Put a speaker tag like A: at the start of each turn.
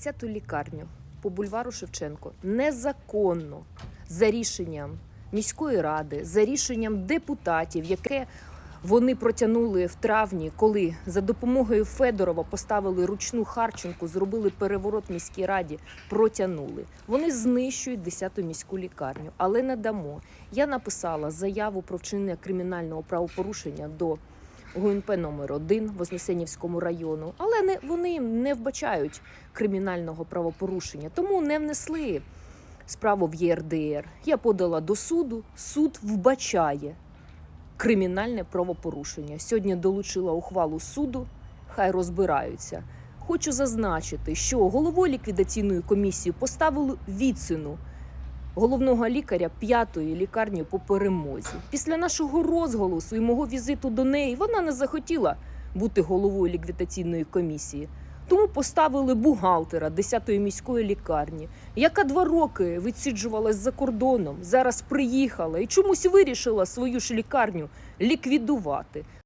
A: Цяту лікарню по бульвару Шевченко незаконно за рішенням міської ради, за рішенням депутатів, яке вони протягнули в травні, коли за допомогою Федорова поставили ручну Харченку, зробили переворот міській раді, протягнули. Вони знищують 10-ту міську лікарню, але не дамо. Я написала заяву про вчинення кримінального правопорушення до ГУНП номер 1 Вознесенівському району, але не вони не вбачають кримінального правопорушення, тому не внесли справу в ЄРДР. Я подала до суду. Суд вбачає кримінальне правопорушення. Сьогодні долучила ухвалу суду. Хай розбираються. Хочу зазначити, що головою ліквідаційної комісії поставили відсину головного лікаря п'ятої лікарні по перемозі. Після нашого розголосу і мого візиту до неї вона не захотіла бути головою ліквідаційної комісії. Тому поставили бухгалтера 10-ї міської лікарні, яка два роки відсиджувалась за кордоном, зараз приїхала і чомусь вирішила свою ж лікарню ліквідувати.